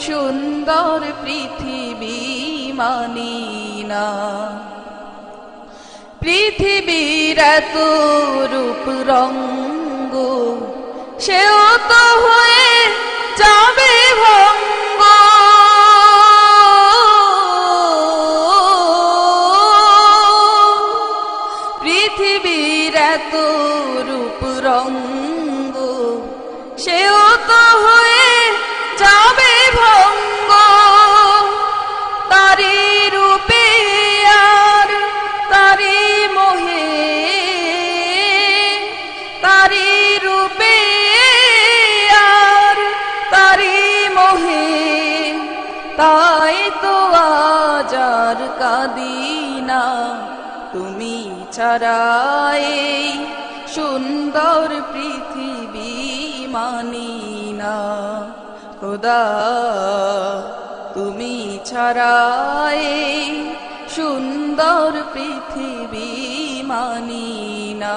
সুন্দর পৃথিবী মানি না। পৃথিবীর এত রূপ রঙ্গ, সেও তো হয়ে যাবে ভঙ্গ। পৃথিবীর এত রূপ রঙ্গ রূপে আর তাই তো আজার কাদিনা তুমি ছাড়াই সুন্দর পৃথিবী মানি না। খোদা, তুমি ছাড়াই সুন্দর পৃথিবী মানি না।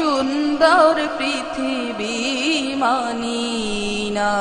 সুন্দর পৃথিবী মানি না